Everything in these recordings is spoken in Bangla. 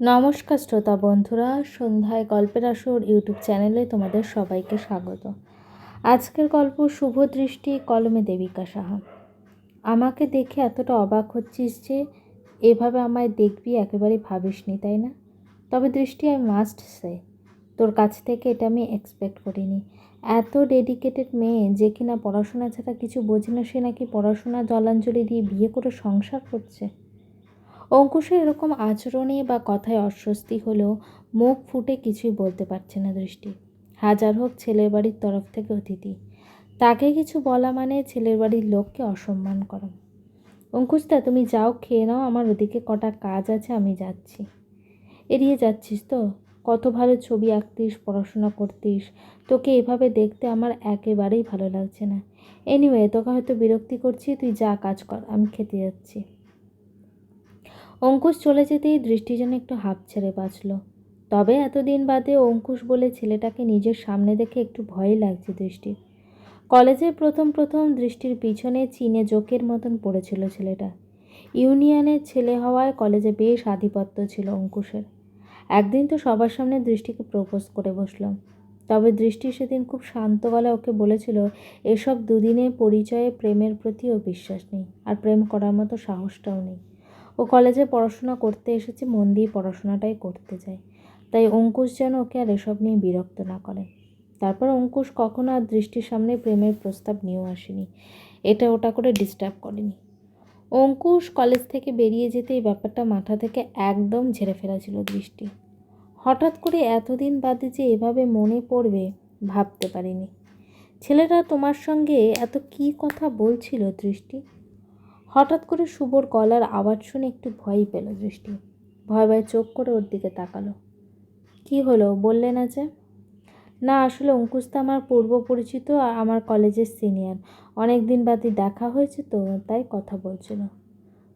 নমস্কার শ্রোতা বন্ধুরা, সন্ধ্যায় গল্পের আসর ইউটিউব চ্যানেলে তোমাদের সবাইকে স্বাগত। আজকের গল্প শুভ দৃষ্টি, কলমে দেবিকা সাহা। আমাকে দেখে এতটা অবাক হচ্ছিস যে, এভাবে আমায় দেখবি একেবারেই ভাবিসনি, তাই না? তবে দৃষ্টি আই মাস্ট সে তোর কাছ থেকে এটা আমি এক্সপেক্ট করিনি। এত ডেডিকেটেড মেয়ে যে কিনা পড়াশোনা ছাড়া কিছু বোঝে না, সে নাকি পড়াশোনা জলাঞ্জলি দিয়ে বিয়ে করে সংসার করছে। অঙ্কুশের এরকম আচরণে বা কথায় অস্বস্তি হলেও মুখ ফুটে কিছুই বলতে পারছে না দৃষ্টি। হাজার হোক ছেলের বাড়ির তরফ থেকে অতিথি, তাকে কিছু বলা মানে ছেলের বাড়ির লোককে অসম্মান করা। অঙ্কুশদা, তুমি যাও, খেয়ে নাও, আমার ওদিকে কটা কাজ আছে, আমি যাচ্ছি। এড়িয়ে যাচ্ছিস তো? কত ভালো ছবি আঁকতিস, পড়াশোনা করতিস। তোকে এভাবে দেখতে আমার একেবারেই ভালো লাগছে না। এনিওয়ে তোকে হয়তো বিরক্তি করছি, তুই যা কাজ কর, আমি খেতে যাচ্ছি। অঙ্কুশ চলে যেতেই দৃষ্টি যেন একটু হাঁপ ছেড়ে বাঁচল। তবে এতদিন বাদে অঙ্কুশ বলে ছেলেটাকে নিজের সামনে দেখে একটু ভয় লাগছে দৃষ্টির। কলেজে প্রথম প্রথম দৃষ্টির পিছনে চীনে জোকের মতন পড়েছিল ছেলেটা। ইউনিয়নের ছেলে হওয়ায় কলেজে বেশ আধিপত্য ছিল অঙ্কুশের। একদিন তো সবার সামনে দৃষ্টিকে প্রপোজ করে বসলাম। তবে দৃষ্টি সেদিন খুব শান্ত গলায় ওকে বলেছিল, এসব দুদিনে পরিচয়ে প্রেমের প্রতিও বিশ্বাস নেই, আর প্রেম করার মতো সাহসটাও নেই। ও কলেজে পড়াশোনা করতে এসেছে, মন দিয়ে পড়াশোনাটাই করতে চায়। তাই অঙ্কুশ যেন ওকে আর এসব নিয়ে বিরক্ত না করে। তারপর অঙ্কুশ কখনো আর দৃষ্টির সামনে প্রেমের প্রস্তাব নিয়েও আসেনি। এটা ওটা করে ডিস্টার্ব করেনি। অঙ্কুশ কলেজ থেকে বেরিয়ে যেতে এই ব্যাপারটা মাথা থেকে একদম ঝেড়ে ফেলা ছিল দৃষ্টি। হঠাৎ করে এতদিন বাদে যে এভাবে মনে পড়বে, ভাবতে পারিনি। ছেলেটা তোমার সঙ্গে এত কি কথা বলছিল দৃষ্টি? হঠাৎ করে শুভর গলার আওয়াজ শুনে একটু ভয়ই পেল দৃষ্টি। ভয় ভয় চোখ করে ওর দিকে তাকালো। কি হলো? বললে না যে? না, আসলে অঙ্কুশদা আমার পূর্ব পরিচিত আর আমার কলেজের সিনিয়র। অনেক দিন বাদে দেখা হয়েছে তো, তাই কথা বলছিল।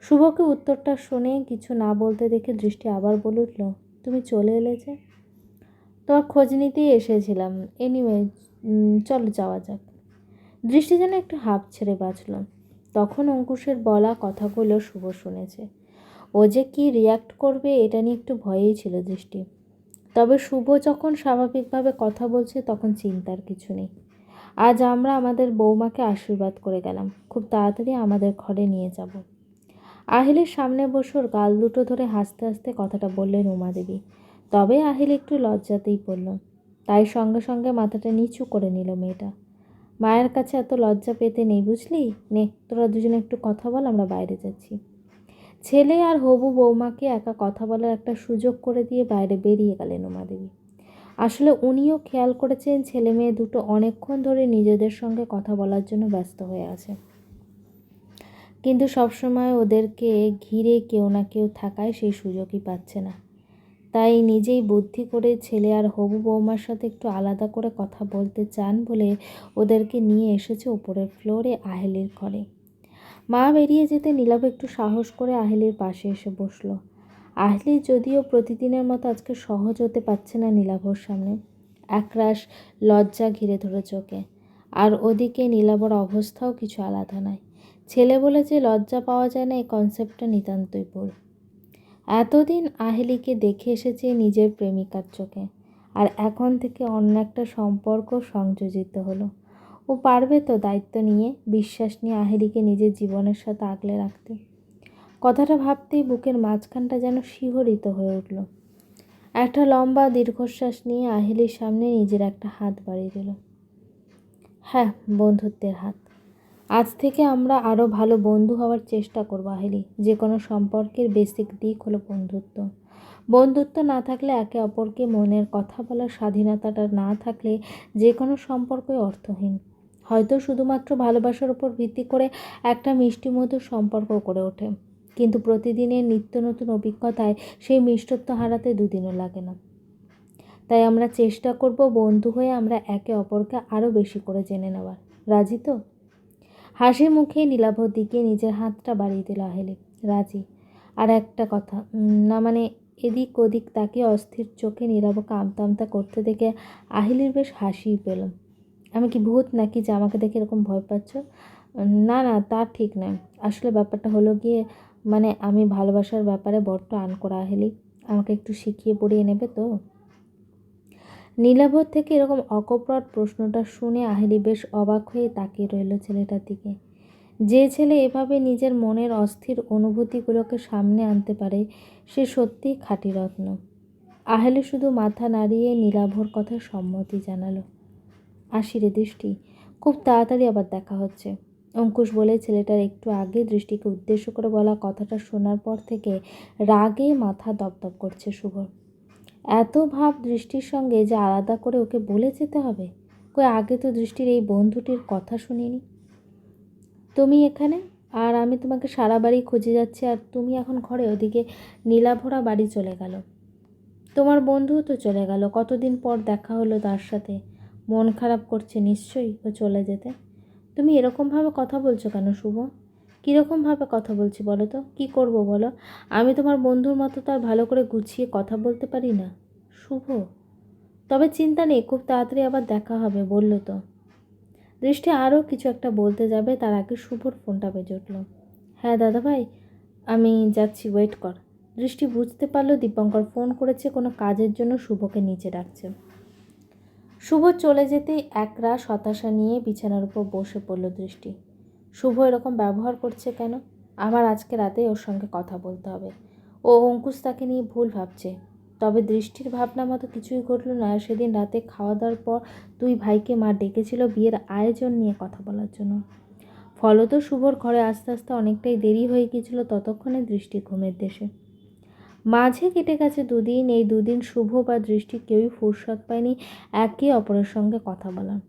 শুভকে উত্তরটা শুনে কিছু না বলতে দেখে দৃষ্টি আবার বলে উঠল, তুমি চলে এলে যে? তোমার খোঁজ নিতেই এসেছিলাম। এনিওয়ে চলো যাওয়া যাক। দৃষ্টি যেন একটু হাঁপ ছেড়ে বাঁচল। তখন অঙ্কুশের বলা কথাগুলো শুভ শুনেছে। ও যে কী রিয়াক্ট করবে এটা নিয়ে একটু ভয়েই ছিল দৃষ্টি। তবে শুভ যখন স্বাভাবিকভাবে কথা বলছে তখন চিন্তার কিছু নেই। আজ আমরা আমাদের বৌমাকে আশীর্বাদ করে গেলাম। খুব তাড়াতাড়ি আমাদের ঘরে নিয়ে যাব। আহিলের সামনে বসোর গাল দুটো ধরে হাসতে হাসতে কথাটা বললেন উমা দেবী তবে আহিল একটু লজ্জাতেই পড়ল তাই সঙ্গে সঙ্গে মাথাটা নিচু করে নিল মেয়েটা। মায়ের কাছে এত লজ্জা পেতে নেই, বুঝলি? নে, তোরা দুজনে একটু কথা বল, আমরা বাইরে যাচ্ছি। ছেলে আর হবু বৌমাকে একা কথা বলার একটা সুযোগ করে দিয়ে বাইরে বেরিয়ে গেলেন উমাদেবী আসলে উনিও খেয়াল করেছেন ছেলে মেয়ে দুটো অনেকক্ষণ ধরে নিজেদের সঙ্গে কথা বলার জন্য ব্যস্ত হয়ে আছে। কিন্তু সবসময় ওদেরকে ঘিরে কেউ না কেউ থাকায় সেই সুযোগই পাচ্ছে না। তাই নিজেই বুদ্ধি করে ছেলে আর হবু বৌমার সাথে একটু আলাদা করে কথা বলতে চান বলে ওদেরকে নিয়ে এসেছে ওপরের ফ্লোরে আহেলির ঘরে। মা বেরিয়ে যেতে নীলাভ একটু সাহস করে আহেলির পাশে এসে বসল। আহলি যদিও প্রতিদিনের মতো আজকে সহজ হতে পারছে না নীলাভর সামনে। একরাশ লজ্জা ঘিরে ধরে চোখে। আর ওদিকে নীলাভর অবস্থাও কিছু আলাদা নয়। ছেলে বলে যে লজ্জা পাওয়া যায় না, এই কনসেপ্টটা নিতান্তই ভুল। এতদিন আহেলিকে দেখে এসেছে নিজের প্রেমিকার চোখে। আর এখন থেকে অন্য একটা সম্পর্ক সংযোজিত হলো। ও পারবে তো দায়িত্ব নিয়ে, বিশ্বাস নিয়ে আহেলিকে নিজের জীবনের সাথে আগলে রাখতে। কথাটা ভাবতেই বুকের মাঝখানটা যেন শিহরিত হয়ে উঠল। একটা লম্বা দীর্ঘশ্বাস নিয়ে আহেলির সামনে নিজের একটা হাত বাড়িয়ে দিল। হ্যাঁ বন্ধুত্বের হাত। আজ থেকে আমরা আরও ভালো বন্ধু হওয়ার চেষ্টা করব, আহেলি। যে কোনো সম্পর্কের বেসিক দিক হলো বন্ধুত্ব। বন্ধুত্ব না থাকলে একে অপরকে মনের কথা বলার স্বাধীনতাটা না থাকলে যে কোনো সম্পর্কই অর্থহীন। হয়তো শুধুমাত্র ভালোবাসার উপর ভিত্তি করে একটা মিষ্টি মধুর সম্পর্ক করে ওঠে। কিন্তু প্রতিদিনের নিত্য নতুন অভিজ্ঞতায় সেই মিষ্টত্ব হারাতে দুদিনও লাগে না। তাই আমরা চেষ্টা করব বন্ধু হয়ে আমরা একে অপরকে আরও বেশি করে জেনে নেওয়ার। রাজি তো? হাসি মুখে নীলাভর দিকে নিজের হাতটা বাড়িয়ে দিল আহেলি। রাজি। আর একটা কথা না মানে এদিক ওদিক তাকে অস্থির চোখে নীলাভকে আমতা করতে দেখে আহিলির বেশ হাসিই পেলাম। আমি কি ভূত নাকি যে আমাকে দেখে এরকম ভয় পাচ্ছ? না না, তা ঠিক নয়। আসলে ব্যাপারটা হলো গিয়ে মানে আমি ভালোবাসার ব্যাপারে বড্ড আন করা হেলি আমাকে একটু শিখিয়ে পড়িয়ে নেবে তো? নীলাভর থেকে এরকম অকপট প্রশ্নটা শুনে আহেলি বেশ অবাক হয়ে তাকিয়ে রইল ছেলেটার দিকে। যে ছেলে এভাবে নিজের মনের অস্থির অনুভূতিগুলোকে সামনে আনতে পারে, সে সত্যিই খাঁটি রত্ন আহেলি শুধু মাথা নাড়িয়ে নীলাভর কথা সম্মতি জানালো। আশিরে দৃষ্টি, খুব তাড়াতাড়ি আবার দেখা হচ্ছে। অঙ্কুশ বলে ছেলেটার একটু আগে দৃষ্টিকে উদ্দেশ্য করে বলা কথাটা শোনার পর থেকে রাগে মাথা দপদপ করছে শুভর এত ভাব দৃষ্টির সঙ্গে যে আলাদা করে ওকে বলে যেতে হবে? কই, আগে তো দৃষ্টির এই বন্ধুটির কথা শুনিনি। তুমি এখানে? আর আমি তোমাকে সারা বাড়ি খুঁজে যাচ্ছি, আর তুমি এখন ঘরে ওদিকে নীলাভরা বাড়ি চলে গেল। তোমার বন্ধু তো চলে গেল, কতদিন পর দেখা হলো তার সাথে? মন খারাপ করছে নিশ্চয়ই ও চলে যেতে। তুমি এরকমভাবে কথা বলছো কেন, শুভ? কীরকমভাবে কথা বলছি বলো তো? কী করব বলো? আমি তোমার বন্ধুর মতো তার ভালো করে গুছিয়ে কথা বলতে পারি না। শুভ। তবে চিন্তা নেই, খুব তাড়াতাড়ি আবার দেখা হবে, বলল তো। দৃষ্টি আরও কিছু একটা বলতে যাবে, তার আগে শুভর ফোনটা বেজে উঠল। হ্যাঁ দাদা ভাই আমি যাচ্ছি ওয়েট কর। দৃষ্টি বুঝতে পারল দীপঙ্কর ফোন করেছে, কোনো কাজের জন্য শুভকে নিচে ডাকছে। শুভ চলে যেতেই একরাশ হতাশা নিয়ে বিছানার উপর বসে পড়ল দৃষ্টি। শুভ এরকম ব্যবহার করছে কেন? আমার আজকে রাতেই ওর সঙ্গে কথা বলতে হবে। ও অঙ্কুশ তাকে নিয়ে ভুল ভাবছে। তবে দৃষ্টির ভাবনা মতো কিছুই ঘটলো না। সেদিন রাতে খাওয়া দাওয়ার পর দুই ভাইকে মা ডেকেছিল বিয়ের আয়োজন নিয়ে কথা বলার জন্য। ফলত শুভর ঘরে আস্তে আস্তে অনেকটাই দেরি হয়ে গিয়েছিল ততক্ষণে দৃষ্টি ঘুমের দেশে। মাঝে কেটে গেছে দুদিন। এই দুদিন শুভ বা দৃষ্টি কেউই ফুরসত পায়নি। একে অপরের সঙ্গে কথা বলার।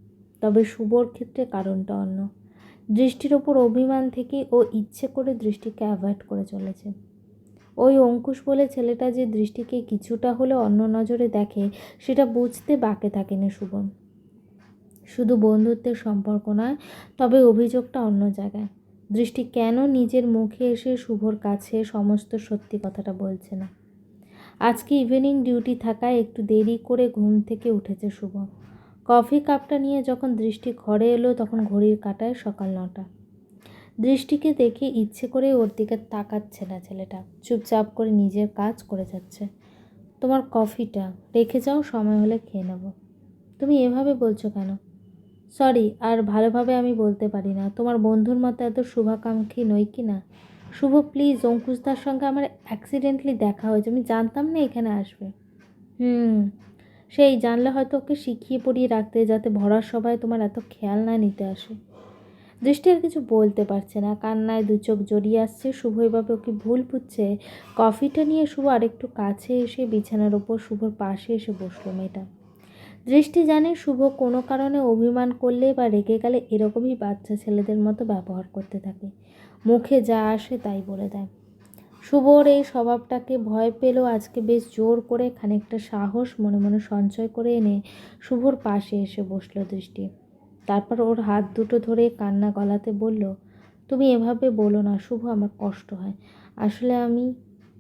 তবে শুভর ক্ষেত্রে কারণটা অন্য। দৃষ্টির ওপর অভিমান থেকে ও ইচ্ছে করে দৃষ্টিকে অ্যাভয়েড করে চলেছে। ওই অঙ্কুশ বলে ছেলেটা যে দৃষ্টিকে কিছুটা হলেও অন্য নজরে দেখে, সেটা বুঝতে বাকে থাকেনি শুভন শুধু বন্ধুত্বের সম্পর্ক নয়, তবে অভিযোগটা অন্য জায়গায়। দৃষ্টি কেন নিজের মুখে এসে শুভর কাছে সমস্ত সত্যি কথাটা বলছে না? আজকে ইভিনিং ডিউটি থাকায় একটু দেরি করে ঘুম থেকে উঠেছে শুভ কফি কাপটা নিয়ে যখন দৃষ্টি ঘরে এলো তখন ঘড়ির কাটায় সকাল নটা। দৃষ্টিকে দেখে ইচ্ছে করে ওর দিকে তাকাচ্ছে না ছেলেটা। চুপচাপ করে নিজের কাজ করে যাচ্ছে। তোমার কফিটা রেখে যাও, সময় হলে খেয়ে নেব। তুমি এভাবে বলছো কেন? সরি, আর ভালোভাবে আমি বলতে পারি না। তোমার বন্ধুর মতো এত শুভাকাঙ্ক্ষী নই কি না? শুভ প্লিজ অঙ্কুশদার সঙ্গে আমার অ্যাক্সিডেন্টলি দেখা হয়েছে। আমি জানতাম না এখানে আসবে। হুম। সেই জানলে হয়তো ওকে শিখিয়ে পড়িয়ে রাখতে যাতে ভরার সবাই তোমার এত খেয়াল না নিতে আসে। দৃষ্টি আর কিছু বলতে পারছে না। কান্নায় দু চোখ জড়িয়ে আসছে। শুভ এভাবে ওকে ভুল বুঝছে। কফিটা নিয়ে শুভ আরেকটু কাছে এসে বিছানার ওপর শুভর পাশে এসে বসল মেয়েটা। দৃষ্টি জানে শুভ কোনো কারণে অভিমান করলে বা রেগে গেলে এরকমই বাচ্চা ছেলেদের মতো ব্যবহার করতে থাকে। মুখে যা আসে তাই বলে দেয়। শুভর এই স্বভাবটাকে ভয় পেলেও আজকে বেশ জোর করে খানিকটা সাহস, মনে মনে সঞ্চয় করে এনে শুভর পাশে এসে বসল দৃষ্টি। তারপর ওর হাত দুটো ধরে কান্না গলাতে বলল, তুমি এভাবে বলো না, শুভ, আমার কষ্ট হয়। আসলে আমি,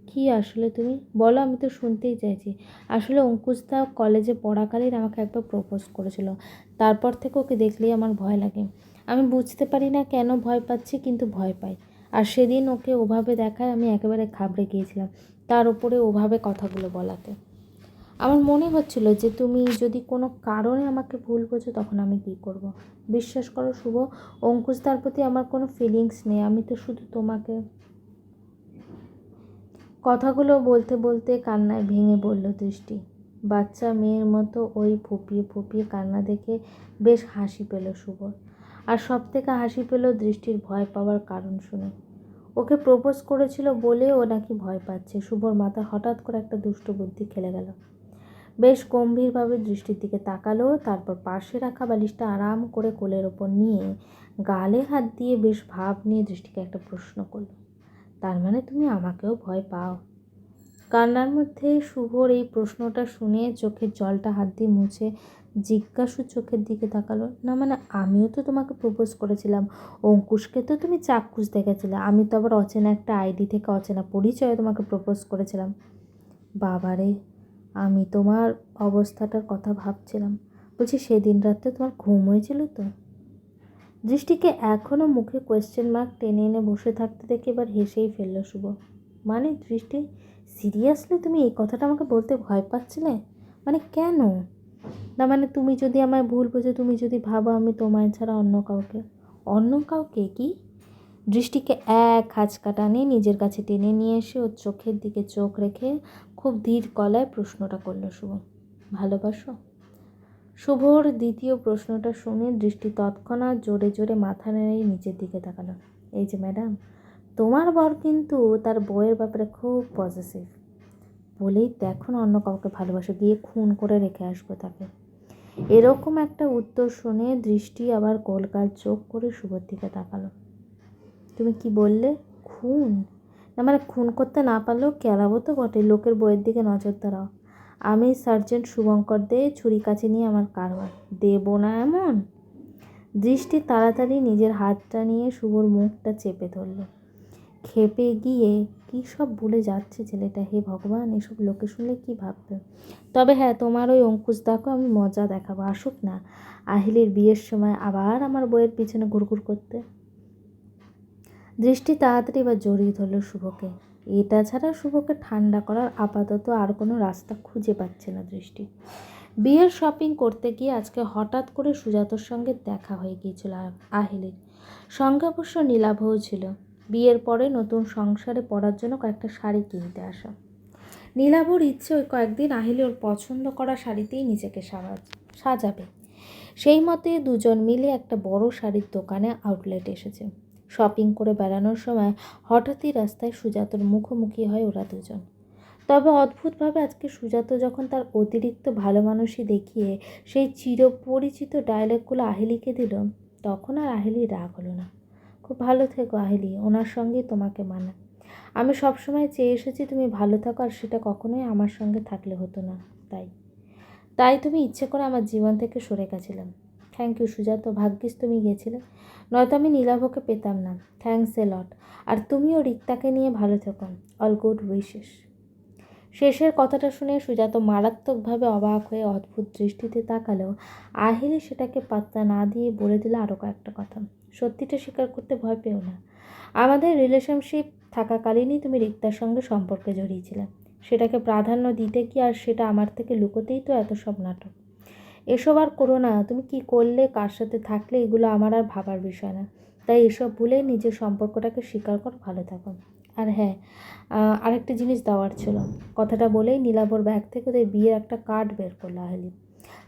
কি আসলে তুমি? বলো, আমি তো শুনতেই চাইছি। আসলে অঙ্কুশদা কলেজে পড়াকালীন আমাকে একবার প্রপোজ করেছিল। তারপর থেকে ওকে দেখলেই আমার ভয় লাগে। আমি বুঝতে পারি না কেন ভয় পাচ্ছি, কিন্তু ভয় পাই। আর সেদিন ওকে ওভাবে দেখায় আমি একেবারে ঘাবড়ে গিয়েছিলাম, তার উপরে ওভাবে কথাগুলো বলাতে। আমার মনে হচ্ছিল যে তুমি যদি কোনো কারণে আমাকে ভুল বোঝো তখন আমি কী করব। বিশ্বাস করো শুভ, অঙ্কুশ তার প্রতি আমার কোনো ফিলিংস নেই, আমি তো শুধু তোমাকে কথাগুলো বলতে বলতে কান্নায় ভেঙে পড়ল দৃষ্টি। বাচ্চা মেয়ের মতো ওই ফুপিয়ে ফুপিয়ে কান্না দেখে বেশ হাসি পেল শুভর। আর সব থেকে হাসি পেল দৃষ্টির ভয় পাওয়ার কারণ শুনে। ওকে প্রপোজ করেছিল বলে ও নাকি ভয় পাচ্ছে। শুভর মাথা হঠাৎ করে একটা দুষ্ট বুদ্ধি খেলে গেল। বেশ গম্ভীরভাবে দৃষ্টির দিকে তাকালো, তারপর পাশে রাখা বালিশটা আরাম করে কোলের ওপর নিয়ে গালে হাত দিয়ে বেশ ভাব নিয়ে দৃষ্টিকে একটা প্রশ্ন করল, তার মানে তুমি আমাকেও ভয় পাও? কান্নার মধ্যে শুভর এই প্রশ্নটা শুনে চোখের জলটা হাত দিয়ে মুছে জিজ্ঞাসু চোখের দিকে তাকালো। না মানে আমিও তো তোমাকে প্রপোজ করেছিলাম। অঙ্কুশকে তো তুমি চাক্ষুষ দেখেছিলে। আমি তো আবার অচেনা একটা আইডি থেকে অচেনা পরিচয়ে তোমাকে প্রপোজ করেছিলাম। বাবারে, আমি তোমার অবস্থাটার কথা ভাবছিলাম। বলছি, সেদিন রাত্রে তোমার ঘুম হয়েছিল তো? দৃষ্টিকে এখনও মুখে কোয়েশ্চেন মার্ক টেনে এনে বসে থাকতে দেখে এবার হেসেই ফেলল শুভ। মানে দৃষ্টি? সিরিয়াসলি তুমি এই কথাটা আমাকে বলতে ভয় পাচ্ছিলে? মানে কেন? না মানে তুমি যদি আমায় ভুল বোঝো, তুমি যদি ভাবো আমি তোমায় ছাড়া অন্য কাউকে। অন্য কাউকে কি? দৃষ্টিকে এক হাঁচকা টানে নিজের কাছে টেনে নিয়ে এসে ওর চোখের দিকে চোখ রেখে খুব ধীর গলায় প্রশ্নটা করল শুভ। ভালোবাসো? শুভর দ্বিতীয় প্রশ্নটা শুনে দৃষ্টি তৎক্ষণাৎ জোরে জোরে মাথা নেড়ে নিচের দিকে তাকালো। এই যে ম্যাডাম তোমার বর কিন্তু তার বইয়ের ব্যাপারে খুব পজিটিভ বলেই দেখো না অন্য কাউকে ভালোবাসে, গিয়ে খুন করে রেখে আসব তাকে। এরকম একটা উত্তর শুনে দৃষ্টি আবার গোলগাল চোখ করে শুভর দিকে তাকালো। তুমি কি বললে? খুন? না মানে খুন করতে না পারলেও কেলাবো তো বটে, লোকের বইয়ের দিকে নজর দাঁড়াও। আমি সার্জেন্ট শুভঙ্কর দে ছুরি কাছে নিয়ে আমার কারবার। দেবো না এমন? দৃষ্টি তাড়াতাড়ি নিজের হাতটা নিয়ে শুভর মুখটা চেপে ধরলো। খেপে গিয়ে কী সব বলে যাচ্ছে ছেলেটা? হে ভগবান, এসব লোকে শুনলে কী ভাববে? তবে হ্যাঁ তোমার ওই অঙ্কুশ দেখো, আমি মজা দেখাবো, আসুক না। আহিলের বিয়ের সময় আবার আমার বইয়ের পিছনে ঘুরঘুর করতে। দৃষ্টি তাড়াতাড়ি বা জড়িয়ে ধরলো শুভকে। এটা ছাড়া শুভকে ঠান্ডা করার আপাতত আর কোনো রাস্তা খুঁজে পাচ্ছে না দৃষ্টি। বিয়ের শপিং করতে গিয়ে আজকে হঠাৎ করে সুজাতর সঙ্গে দেখা হয়ে গিয়েছিল আহিলের। সঙ্গে অবশ্য নীলাভও ছিল। বিয়ের পরে নতুন সংসারে পড়ার জন্য কয়েকটা শাড়ি কিনতে আসা। নীলাভর ইচ্ছে ওই কয়েকদিন আহিলে ওর পছন্দ করা শাড়িতেই নিজেকে সাজ সাজাবে। সেই মতে দুজন মিলে একটা বড় শাড়ির দোকানে আউটলেট এসেছে। শপিং করে বেড়ানোর সময় হঠাৎই রাস্তায় সুজাতর মুখোমুখি হয় ওরা দুজন। তবে অদ্ভুতভাবে আজকে সুজাত যখন তার অতিরিক্ত ভালো মানুষই দেখিয়ে সেই চিরপরিচিত ডায়লগগুলো আহিলিকে দিল, তখন আর আহিলি রাগ হলো না। খুব ভালো থেকো আহিলি, ওনার সঙ্গেই তোমাকে মানা। আমি সবসময় চেয়ে এসেছি তুমি ভালো থাকো আর সেটা কখনোই আমার সঙ্গে থাকলে হতো না, তাই। তাই তুমি ইচ্ছে করে আমার জীবন থেকে সরে গেছিলাম। থ্যাংক ইউ সুজাত ভাগ্যিস তুমি গিয়েছিলে। নয়তো আমি নীলাভকে পেতাম না। থ্যাংকস এ লট আর তুমিও রিক্তাকে নিয়ে ভালো থেকো। অল গুড উইশেস শেষের কথাটা শুনে সুজাত মারাত্মকভাবে অবাক হয়ে অদ্ভুত দৃষ্টিতে তাকালেও আহিলে সেটাকে পাত্তা না দিয়ে বলে দিল আরও কয়েকটা কথা। সত্যিটা স্বীকার করতে ভয় পেও না। আমাদের রিলেশনশিপ থাকাকালীনই তুমি রিক্তার সঙ্গে সম্পর্কে জড়িয়েছিলে। সেটাকে প্রাধান্য দিতে কি আর সেটা আমার থেকে লুকোতেই তো এত সব নাটক। এসব আর করো না, তুমি কি করলে, কার সাথে থাকলে, এগুলো আমার আর ভাবার বিষয় না। তাই এসব ভুলে নিজের সম্পর্কটাকে স্বীকার কর, ভালো থাকো। আর হ্যাঁ আরেকটা জিনিস দেওয়ার ছিল। কথাটা বলেই নীলাভর ব্যাগ থেকে ওদের বিয়ের একটা কার্ড বের করল আহিলি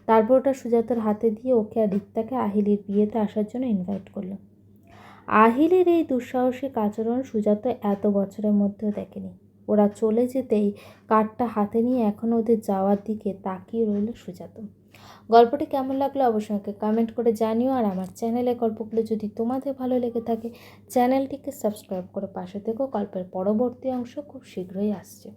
তারপর ওটা সুজাতার হাতে দিয়ে ওকে আর রিক্তাকে আহিলির বিয়েতে আসার জন্য ইনভাইট করল। আহিলের এই দুঃসাহসিক আচরণ সুজাত এত বছরের মধ্যেও দেখেনি। ওরা চলে যেতেই কার্ডটা হাতে নিয়ে এখন ওদের যাওয়ার দিকে তাকিয়ে রইল সুজাত। গল্পটি কেমন লাগল অবশ্যই আমাকে কমেন্ট করে জানিও আর আমার চ্যানেলে গল্পগুলো যদি তোমাদের ভালো লেগে থাকে চ্যানেলটিকে সাবস্ক্রাইব করে পাশে থেকো গল্পের পরবর্তী অংশ খুব শীঘ্রই আসছে।